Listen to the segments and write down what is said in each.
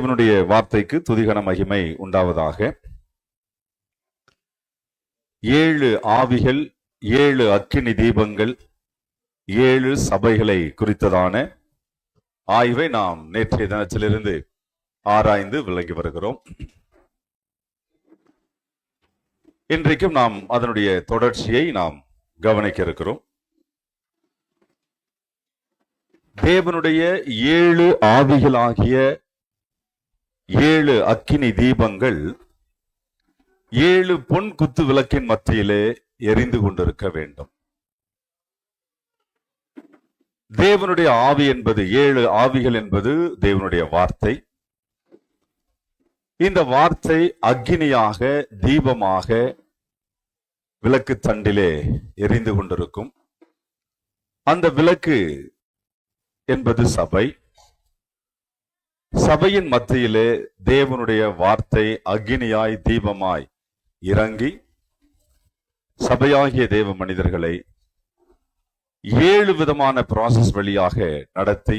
தேவனுடைய வார்த்தைக்கு துதிகன மகிமை உண்டாவதாக. ஏழு ஆவிகள் ஏழு அக்கினி தீபங்கள் ஏழு சபைகளை குறித்ததான ஆய்வை நாம் நேற்றைய தினத்திலிருந்து ஆராய்ந்து விளங்கி வருகிறோம். இன்றைக்கும் நாம் அதனுடைய தொடர்ச்சியை நாம் கவனிக்க இருக்கிறோம். தேவனுடைய ஏழு ஆவிகளாகிய ஏழு அக்கினி தீபங்கள் ஏழு பொன் குத்து விளக்கின் மத்தியிலே எரிந்து கொண்டிருக்க வேண்டும். தேவனுடைய ஆவி என்பது ஏழு ஆவிகள் என்பது தேவனுடைய வார்த்தை. இந்த வார்த்தை அக்கினியாக தீபமாக விளக்கு தண்டிலே எரிந்து கொண்டிருக்கும். அந்த விளக்கு என்பது சபை. சபையின் மத்தியிலே தேவனுடைய வார்த்தை அக்னியாய் தீபமாய் இறங்கி சபையாகிய தேவ மனிதர்களை ஏழு விதமான ப்ராசஸ் வழியாக நடத்தி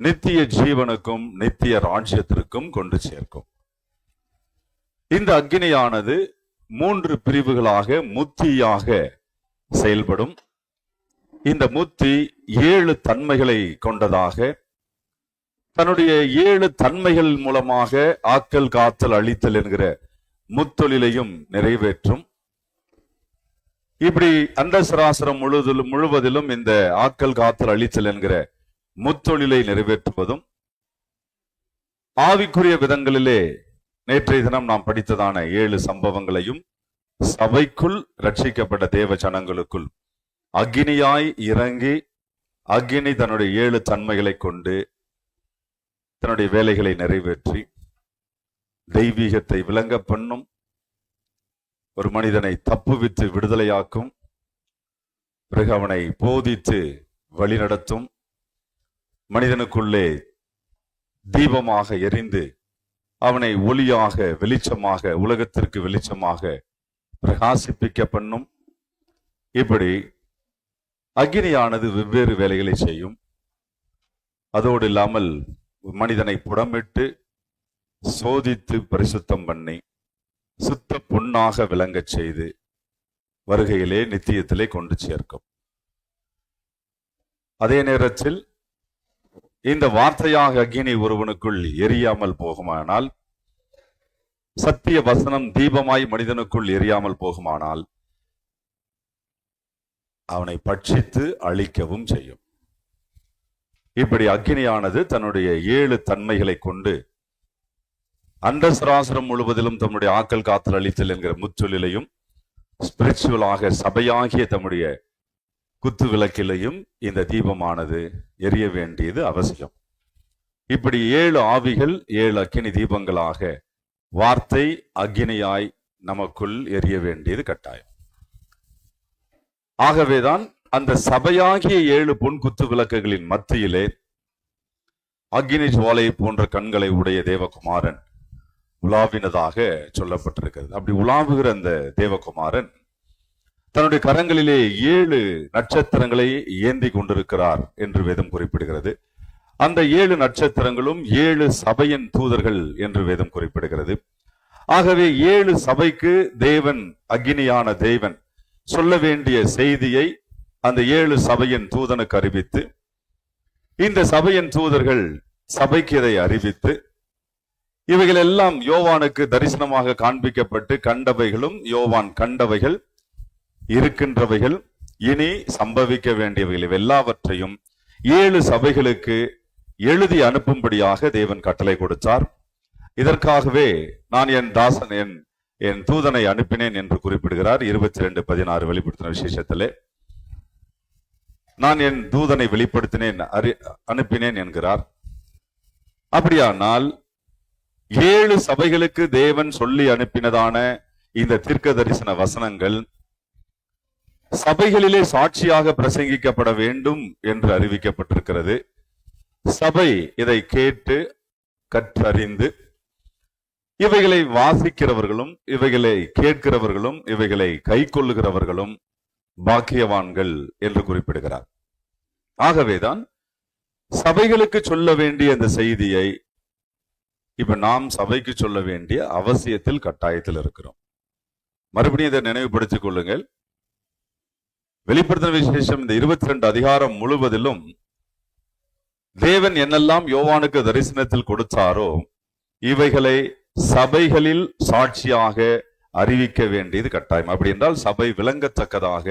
நித்திய ஜீவனுக்கும் நித்திய ராஜ்யத்திற்கும் கொண்டு சேர்க்கும். இந்த அக்னியானது மூன்று பிரிவுகளாக முத்தியாக செயல்படும். இந்த முத்தி ஏழு தன்மைகளை கொண்டதாக தன்னுடைய ஏழு தன்மைகள் மூலமாக ஆக்கல் காத்தல் அழித்தல் என்கிற முத்தொழிலையும் நிறைவேற்றும். இப்படி அந்த சராசரம் முழுவதிலும் முழுவதிலும் இந்த ஆக்கல் காத்தல் அழித்தல் என்கிற முத்தொழிலை நிறைவேற்றுவதும் ஆவிக்குரிய விதங்களிலே நேற்றைய தினம் நாம் படித்ததான ஏழு சம்பவங்களையும் சபைக்குள் ரட்சிக்கப்பட்ட தேவ ஜனங்களுக்குள் அக்னியாய் இறங்கி அக்னி தன்னுடைய ஏழு தன்மைகளை கொண்டு தன்னுடைய வேலைகளை நிறைவேற்றி தெய்வீகத்தை விளங்க பண்ணும் ஒரு மனிதனை தப்புவித்து விடுதலையாக்கும் பிறகு அவனை போதித்து வழிநடத்தும் மனிதனுக்குள்ளே தீபமாக எரிந்து அவனை ஒளியாக வெளிச்சமாக உலகத்திற்கு வெளிச்சமாக பிரகாசிப்பிக்க பண்ணும். இப்படி அக்னியானது வெவ்வேறு வேலைகளை செய்யும். அதோடு இல்லாமல் மனிதனை புடமிட்டு சோதித்து பரிசுத்தம் பண்ணி சுத்த பொன்னாக விளங்கச் செய்து வருகையிலே நித்தியத்திலே கொண்டு சேர்க்கும். அதே நேரத்தில் இந்த வார்த்தையாக அக்னி ஒருவனுக்குள் எரியாமல் போகுமானால் சத்திய வசனம் தீபமாய் மனிதனுக்குள் எரியாமல் போகுமானால் அவனை பட்சித்து அழிக்கவும் செய்யும். இப்படி அக்னியானது தன்னுடைய ஏழு தன்மைகளை கொண்டு அண்ட சராசரம் முழுவதிலும் தம்முடைய ஆக்கல் காத்தல் அளித்தல் என்கிற முச்சொல்லிலையும் ஸ்பிரிச்சுவலாக சபையாகிய தம்முடைய குத்து விளக்கிலையும் இந்த தீபமானது எரிய வேண்டியது அவசியம். இப்படி ஏழு ஆவிகள் ஏழு அக்கினி தீபங்களாக வார்த்தை அக்னியாய் நமக்குள் எரிய வேண்டியது கட்டாயம். ஆகவேதான் அந்த சபையாகிய ஏழு பொன் குத்து விளக்குகளின் மத்தியிலே அக்னி ஜுவாலை போன்ற கண்களை உடைய தேவகுமாரன் உலாவினதாக சொல்லப்பட்டிருக்கிறது. அப்படி உலாவுகிற அந்த தேவகுமாரன் தன்னுடைய கரங்களிலே ஏழு நட்சத்திரங்களை ஏந்தி கொண்டிருக்கிறார் என்று வேதம் குறிப்பிடுகிறது. அந்த ஏழு நட்சத்திரங்களும் ஏழு சபையின் தூதர்கள் என்று வேதம் குறிப்பிடுகிறது. ஆகவே ஏழு சபைக்கு தேவன் அக்னியான தேவன் சொல்ல வேண்டிய செய்தியை அந்த ஏழு சபையின் தூதனுக்கு அறிவித்து இந்த சபையின் தூதர்கள் சபைக்கு இதை அறிவித்து இவைகள் எல்லாம் யோவானுக்கு தரிசனமாக காண்பிக்கப்பட்டு கண்டவைகளும் யோவான் கண்டவைகள் இருக்கின்றவைகள் இனி சம்பவிக்க வேண்டியவைகள் எல்லாவற்றையும் ஏழு சபைகளுக்கு எழுதி அனுப்பும்படியாக தேவன் கட்டளை கொடுத்தார். இதற்காகவே நான் என் தாசன் என் என் தூதனை அனுப்பினேன் என்று குறிப்பிடுகிறார். இருபத்தி ரெண்டு பதினாறு வெளிப்படுத்தின விசேஷத்திலே. நான் என் தூதனை வெளிப்படுத்தினேன் அறி- அனுப்பினேன் என்கிறார். அப்படியானால் ஏழு சபைகளுக்கு தேவன் சொல்லி அனுப்பினதான இந்த தீர்க்க தரிசன வசனங்கள் சபைகளிலே சாட்சியாக பிரசங்கிக்கப்பட வேண்டும் என்று அறிவிக்கப்பட்டிருக்கிறது. சபை இதை கேட்டு கற்றறிந்து இவைகளை வாசிக்கிறவர்களும் இவைகளை கேட்கிறவர்களும் இவைகளை கைக்கொள்ளுகிறவர்களும் பாக்கியவான்கள் என்று குறிப்பிடுகிறார். ஆகவேதான் சபைகளுக்கு சொல்ல வேண்டிய அந்த செய்தியை இப்ப நாம் சபைக்கு சொல்ல வேண்டிய அவசியத்தில் கட்டாயத்தில் இருக்கிறோம். மறுபடியும் இதை நினைவுபடுத்திக் கொள்ளுங்கள். வெளிப்படுத்தின விசேஷம் இந்த இருபத்தி ரெண்டு அதிகாரம் முழுவதிலும் தேவன் என்னெல்லாம் யோவானுக்கு தரிசனத்தில் கொடுத்தாரோ இவைகளை சபைகளில் சாட்சியாக அறிவிக்க வேண்டியது கட்டாயம். அப்படி என்றால் சபை விளங்கத்தக்கதாக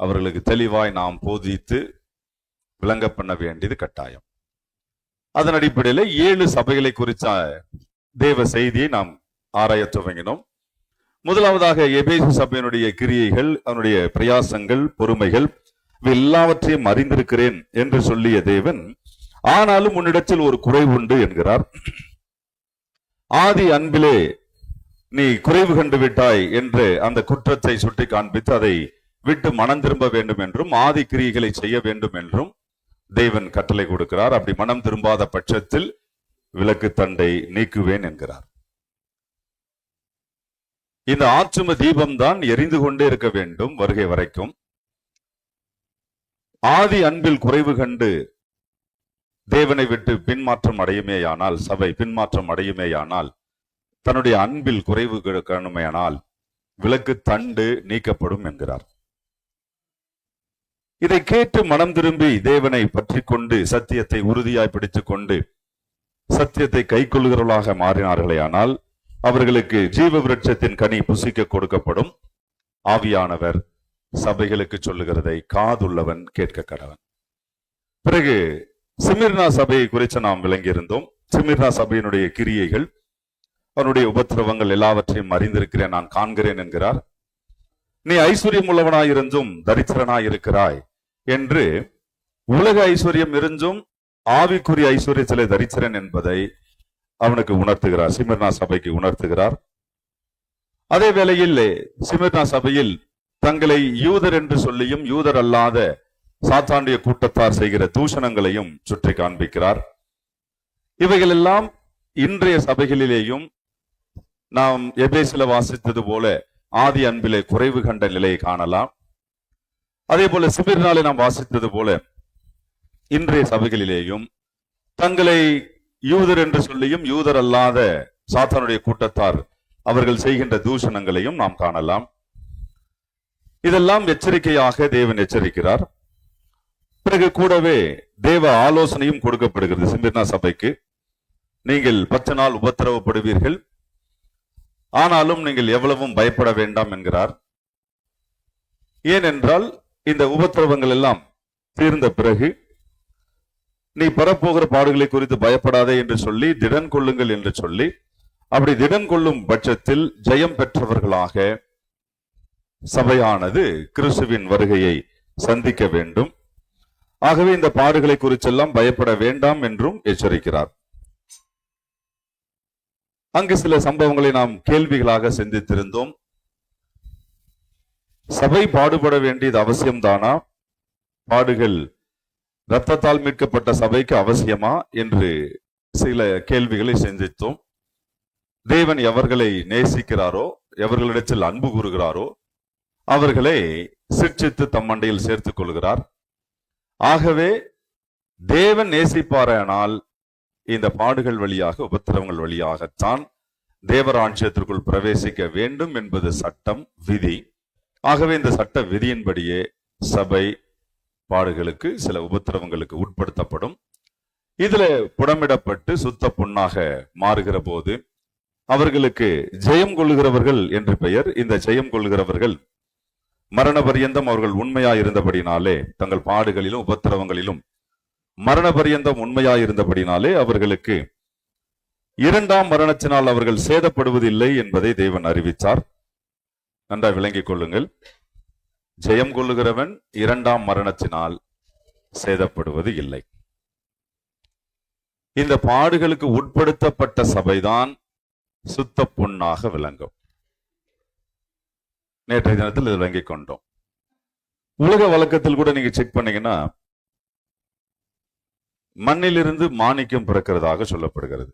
அவர்களுக்கு தெளிவாய் நாம் போதித்து விளங்க பண்ண வேண்டியது கட்டாயம். அதன் அடிப்படையில் ஏழு சபைகளை குறித்த தேவ செய்தியை நாம் ஆராய துவங்கினோம். முதலாவதாக எபேசு சபையினுடைய கிரியைகள் அதனுடைய பிரயாசங்கள் பொறுமைகள் எல்லாவற்றையும் அறிந்திருக்கிறேன் என்று சொல்லிய தேவன் ஆனாலும் உன்னிடத்தில் ஒரு குறைவு உண்டு என்கிறார். ஆதி அன்பிலே நீ குறைவு கண்டு விட்டாய் என்று அந்த குற்றத்தை சுட்டி காண்பித்து அதை விட்டு மனம் திரும்ப வேண்டும் என்றும் ஆதி கிரியைகளை செய்ய வேண்டும் என்றும் தேவன் கட்டளை கொடுக்கிறார். அப்படி மனம் திரும்பாத பட்சத்தில் விளக்கு தண்டை நீக்குவேன் என்கிறார். இந்த ஆற்றும தீபம் தான் எரிந்து கொண்டே இருக்க வேண்டும் வருகை வரைக்கும். ஆதி அன்பில் குறைவு கண்டு தேவனை விட்டு பின்மாற்றம் அடையுமேயானால் சபை பின்மாற்றம் அடையுமேயானால் தன்னுடைய அன்பில் குறைவு காணுமையானால் விளக்கு தண்டு நீக்கப்படும் என்கிறார். இதை கேட்டு மனம் திரும்பி தேவனை பற்றி கொண்டு சத்தியத்தை உறுதியாய் பிடித்துக் கொண்டு சத்தியத்தை கைக்கொள்கிறவர்களாக மாறினார்களே ஆனால் அவர்களுக்கு ஜீவ விருட்சத்தின் கனி புசிக்க கொடுக்கப்படும் ஆவியானவர் சபைகளுக்கு சொல்லுகிறதை காதுள்ளவன் கேட்க கடவன் பிறகு சிமிர்னா சபையை குறித்து நாம் விளங்கியிருந்தோம். சிமிர்னா சபையினுடைய கிரியைகள் அவனுடைய உபத்திரவங்கள் எல்லாவற்றையும் அறிந்திருக்கிறேன் நான் காண்கிறேன் என்கிறார். நீ ஐஸ்வர்யம் உள்ளவனாயிருந்தும் தரித்திரனாயிருக்கிறாய் என்று உலக ஐஸ்வர்யம் இருந்தும் ஆவிக்குரிய ஐஸ்வர்யத்திலே தரித்திரன் என்பதை அவனுக்கு உணர்த்துகிறார். சிமிர்னா சபைக்கு உணர்த்துகிறார். அதே வேளையில் சிமிர்னா சபையில் தங்களை யூதர் என்று சொல்லியும் யூதர் அல்லாத சாத்தாண்டிய கூட்டத்தார் செய்கிற தூஷணங்களையும் சுற்றி காண்பிக்கிறார். இவைகள் எல்லாம் இன்றைய சபைகளிலேயும் நாம் எபேசில வாசித்தது போல ஆதி அன்பிலே குறைவு கண்ட நிலையை காணலாம். அதே போல சிபிர்னாலே நாம் வாசித்தது போல இன்றைய சபைகளிலேயும் தங்களை யூதர் என்று சொல்லியும் யூதர் அல்லாத சாத்தானுடைய கூட்டத்தார் அவர்கள் செய்கின்ற தூஷணங்களையும் நாம் காணலாம். இதெல்லாம் எச்சரிக்கையாக தேவன் எச்சரிக்கிறார். பிறகு கூடவே தேவ ஆலோசனையும் கொடுக்கப்படுகிறது சிந்திர்னா சபைக்கு. நீங்கள் பத்து நாள் உபத்திரவப்படுவீர்கள். ஆனாலும் நீங்கள் எவ்வளவும் பயப்பட வேண்டாம் என்கிறார். ஏனென்றால் இந்த உபத்திரவங்கள் எல்லாம் தீர்ந்த பிறகு நீ பெறப்போகிற பாடுகளை குறித்து பயப்படாதே என்று சொல்லி திடன் கொள்ளுங்கள் என்று சொல்லி அப்படி திடன் கொள்ளும் பட்சத்தில் ஜெயம் பெற்றவர்களாக சபையானது கிறிஸ்துவின் வருகையை சந்திக்க வேண்டும். ஆகவே இந்த பாடுகளை குறிச்செல்லாம் பயப்பட வேண்டாம் என்றும் எச்சரிக்கிறார். அங்கு சில சம்பவங்களை நாம் கேள்விகளாக சிந்தித்திருந்தோம். சபை பாடுபட வேண்டியது அவசியம்தானா? பாடுகள் இரத்தத்தால் மீட்கப்பட்ட சபைக்கு அவசியமா? என்று சில கேள்விகளை சிந்தித்தோம். தேவன் எவர்களை நேசிக்கிறாரோ எவர்களிடத்தில் அன்பு கூறுகிறாரோ அவர்களை சிற்சித்து தம் மண்டையில் சேர்த்துக் கொள்கிறார். ஆகவே தேவன் நேசிப்பாரானால் இந்த பாடுகள் வழியாக உபத்திரவங்கள் வழியாகத்தான் தேவராட்சியத்திற்குள் பிரவேசிக்க வேண்டும் என்பது சட்டம் விதி. ஆகவே இந்த சட்ட விதியின்படியே சபை பாடுகளுக்கு சில உபத்திரவங்களுக்கு உட்படுத்தப்படும். இதுல புடமிடப்பட்டு சுத்த பொன்னாக மாறுகிற போது அவர்களுக்கு ஜெயம் கொள்ளுகிறவர்கள் என்று பெயர். இந்த ஜெயம் கொள்ளுகிறவர்கள் மரண பரியந்தம் அவர்கள் உண்மையாயிருந்தபடினாலே தங்கள் பாடுகளிலும் உபத்திரவங்களிலும் மரண பரியந்தம் உண்மையாயிருந்தபடினாலே அவர்களுக்கு இரண்டாம் மரணத்தினால் அவர்கள் சேதப்படுவதில்லை என்பதை தேவன் அறிவித்தார். நன்றாய் விளங்கிக் கொள்ளுங்கள். ஜெயம் கொள்ளுகிறவன் இரண்டாம் மரணத்தினால் சேதப்படுவது இல்லை. இந்த பாடுகளுக்கு உட்படுத்தப்பட்ட சபைதான் சுத்த பொண்ணாக விளங்கும். நேற்றைய தினத்தில் இது விளங்கிக் கொண்டோம். உலக வழக்கத்தில் கூட நீங்க செக் பண்ணீங்கன்னா மண்ணிலிருந்து மாணிக்கம் பிறக்கிறதாக சொல்லப்படுகிறது.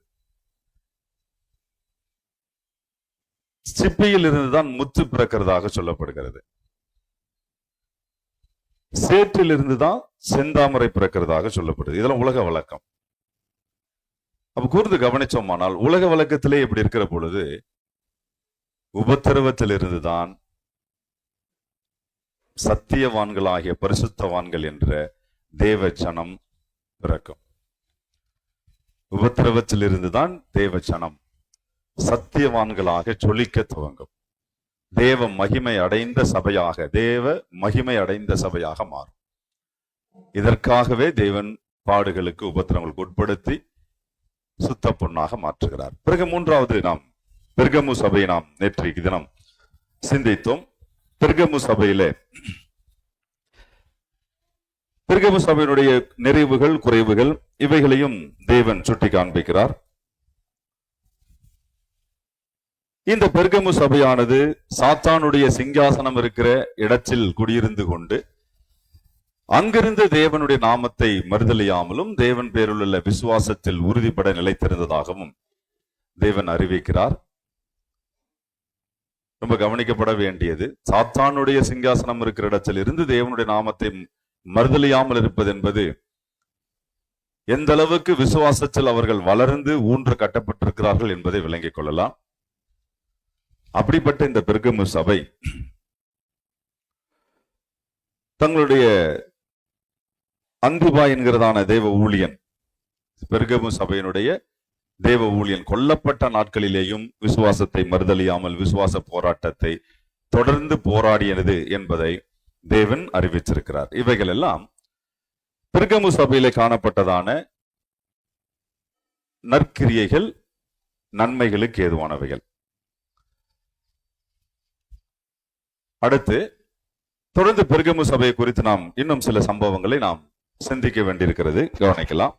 சிப்பியில் இருந்துதான் முத்து பிறக்கிறதாக சொல்லப்படுகிறது. சேற்றில் இருந்துதான் செந்தாமரை பிறக்கிறதாக சொல்லப்படுது இதெல்லாம் உலக வழக்கம். அப்ப கூர்ந்து கவனிச்சோமானால் உலக வழக்கத்திலே இப்படி இருக்கிற பொழுது உபத்திரவத்திலிருந்துதான் சத்தியவான்களாகிய பரிசுத்தவான்கள் என்ற தேவ ஜனம் பிறக்கும். உபத்திரவத்திலிருந்துதான் தேவ ஜனம் சத்தியவான்களாக சொல்லிக்க துவங்கும். தேவ மகிமை அடைந்த சபையாக தேவ மகிமை அடைந்த சபையாக மாறும். இதற்காகவே தேவன் பாடுகளுக்கு உபத்திரங்களுக்கு உட்படுத்தி சுத்த பொண்ணாக மாற்றுகிறார். பிறகு மூன்றாவது நாம் பெர்கமு சபையை நாம் நேற்றைக்கு தினம் சிந்தித்தோம். பெர்கமு சபையிலே பெர்கமு சபையினுடைய நிறைவுகள் குறைவுகள் இவைகளையும் தேவன் சுட்டி காண்பிக்கிறார். இந்த பெருகமு சபையானது சாத்தானுடைய சிங்காசனம் இருக்கிற இடத்தில் குடியிருந்து கொண்டு அங்கிருந்து தேவனுடைய நாமத்தை மறுதலியாமலும் தேவன் பேருள்ள விசுவாசத்தில் உறுதிப்பட நிலைத்திருந்ததாகவும் தேவன் அறிவிக்கிறார். ரொம்ப கவனிக்கப்பட வேண்டியது சாத்தானுடைய சிங்காசனம் இருக்கிற இடத்தில் இருந்து தேவனுடைய நாமத்தை மறுதலியாமல் இருப்பது என்பது எந்த அளவுக்கு விசுவாசத்தில் அவர்கள் வளர்ந்து ஊன்று கட்டப்பட்டிருக்கிறார்கள் என்பதை விளங்கிக் கொள்ளலாம். அப்படிப்பட்ட இந்த பெருகமு சபை தங்களுடைய அந்திபா என்கிறதான தேவ ஊழியன் பெருகமு சபையினுடைய தேவ ஊழியன் கொல்லப்பட்ட நாட்களிலேயும் விசுவாசத்தை மறுதலியாமல் விசுவாச போராட்டத்தை தொடர்ந்து போராடியது என்பதை தேவன் அறிவிச்சிருக்கிறார் இவைகள் எல்லாம் பெருகமு சபையிலே காணப்பட்டதான நற்கிரியைகள் நன்மைகளுக்கு ஏதுவானவைகள். அடுத்து தொடர்ந்து பெருகமு சபையை குறித்து நாம் இன்னும் சில சம்பவங்களை நாம் சிந்திக்க வேண்டியிருக்கிறது. கவனிக்கலாம்.